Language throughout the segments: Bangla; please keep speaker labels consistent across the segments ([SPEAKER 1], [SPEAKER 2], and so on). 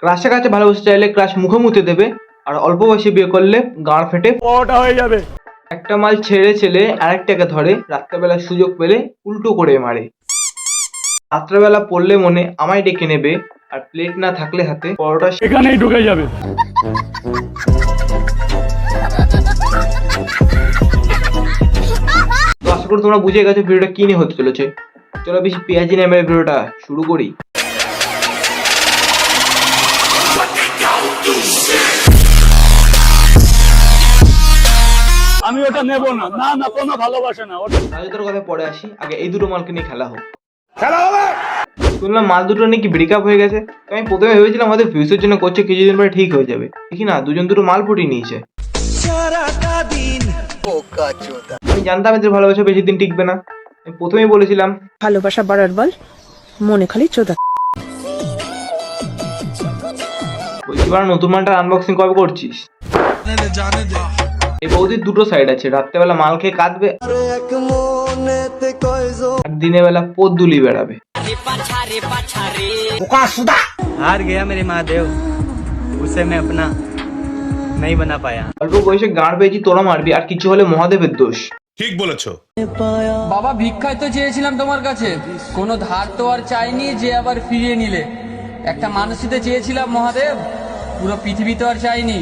[SPEAKER 1] ক্রাশের কাছে ভালোবাসা চাইলে ক্রাশ মুখে দেবে আর অল্প বয়সে বিয়ে করলে গাঁড় ফেটে
[SPEAKER 2] হয়ে যাবে।
[SPEAKER 1] একটা মাল ছেড়ে ছেলে আরেকটাকে ধরে রাত্রেবেলা সুযোগ পেলে উল্টো করে মারে। রাত্রেবেলা পড়লে মনে আমায় ডেকে নেবে আর প্লেট না থাকলে হাতে পরোটা সে-
[SPEAKER 2] এখানেই ঢুকে যাবে।
[SPEAKER 1] আশা করি তোমরা বুঝে গেছো ভিডিওটা কি নিয়ে হতে চলেছে। চলো বেশি পেঁয়াজি নেমে ভিডিওটা শুরু করি।
[SPEAKER 2] আমি ওটা নেব না। না না কোনো ভালোবাসে না ওটা
[SPEAKER 1] রাজুদার কথা পরে আসি আগে এই দুটো মালকে নিয়ে খেলা হোক। খেলা হবে! শুনলাম মাল দুটো নাকি ব্রেকআপ হয়ে গেছে। তো আমি প্রথমে ভেবেছিলাম আমাদের ভিউসের জন্য করছে কিছুদিন পরে ঠিক হয়ে যাবে। দেখি না দুজন দুটো মাল ফুটিয়ে নিয়েছে। আমি জানতাম এদের ভালোবাসা বেশি দিন টিকবে না। আমি প্রথমেই বলেছিলাম
[SPEAKER 3] ভালোবাসা বাড়ার বল মনে খালি চোদা।
[SPEAKER 1] বলছি নতুন মালটা আনবক্সিং কবে করছিস? এই বৌদির দুটো সাইড আছে রাত্রেবেলা মাল খেয়ে কাঁদবে। আর দিনের বেলা পোদ বেড়াবে।
[SPEAKER 4] হার গেয়া মেরে মা দেব উসে মে আপনা নাই বানা পায়া।
[SPEAKER 1] অল্প বয়সে গাঁড় পেয়েছি তোরা মারবি আর কিছু হলে মহাদেবের দোষ।
[SPEAKER 5] ঠিক বলেছ।
[SPEAKER 6] বাবা ভিক্ষায় তো চেয়েছিলাম তোমার কাছে। কোনো ধার তো আর চাইনি যে আবার ফিরিয়ে নিলে। একটা মানুষ চেয়েছিলাম মহাদেব। পুরো পৃথিবী তো আর চাইনি।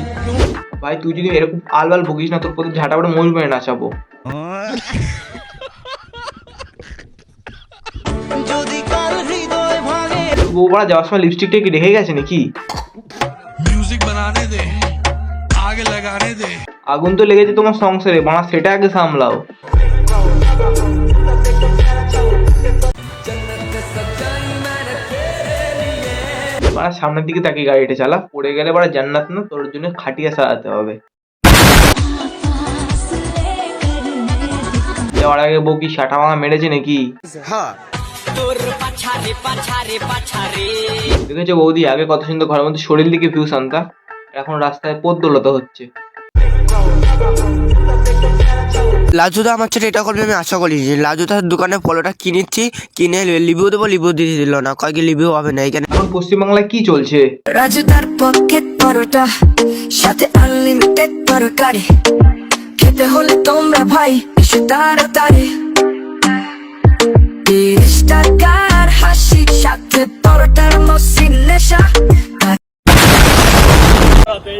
[SPEAKER 1] ভাই তুই যদি এরকম আলবাল বকিস না তোর প্রতি ঝাঁটা পড়ে ময়ূর মেরে নাচাবো। বউপাড়া যাওয়ার সময় লিপস্টিকটা কি রেখে গেছে নাকি?
[SPEAKER 5] মিউজিক বানানে দে আগে লাগানে দে।
[SPEAKER 1] আগুন তো লেগেছে তোমার সংসারে বানা সেটা আগে সামলাও। বাড়া সামনের দিকে তাকিয়ে গাড়িটা চালা। পড়ে গেলে বাড়া জান্নাত না তোর জন্য খাটিয়া সারাতে হবে। যাওয়ার আগে বউ কি সাটা ভাঙা মেরেছে নাকি? দেখেছ বৌদি আগে কত সুন্দর ঘরের মধ্যে শরীর দিকে ভিউস আনতা এখন রাস্তায় পথ দোলাতে হচ্ছে।
[SPEAKER 7] লাজুদা আমার সাথে এটা করবে আমি আশা করিনি লাজুদার দোকানে ফলোটা কিনেছি কিনে লিভিউ দেবো লিভিউ দিয়ে দিল না কয়েক লিভিউ হবে না এখানে।
[SPEAKER 1] এখন পশ্চিমবাংলায় কি চলছে?
[SPEAKER 8] রাজু তার পকেট পরোটা সাথে আনলিমিটেড তরকারি। খেতে হলে তোমরা ভাই এসে তাড়াতাড়ি। তিরিশ টাকার হাসি সাথে পরোটার মসিন নেশা।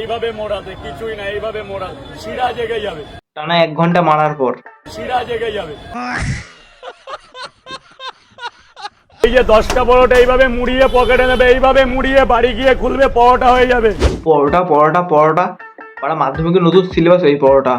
[SPEAKER 2] এইভাবে মোড়াতে কিছুই না এইভাবে মোড়া শিরা জেগে যাবে।
[SPEAKER 1] টানা এক ঘণ্টা মারার পর।
[SPEAKER 2] এই যে দশটা পরোটা এইভাবে মুড়িয়ে পকেটে নেবে এইভাবে মুড়িয়ে বাড়ি গিয়ে খুলবে পরোটা হয়ে যাবে।
[SPEAKER 1] পরোটা পরোটা পরোটা। পাড়া মাধ্যমিকের নতুন সিলেবাস এই পরোটা।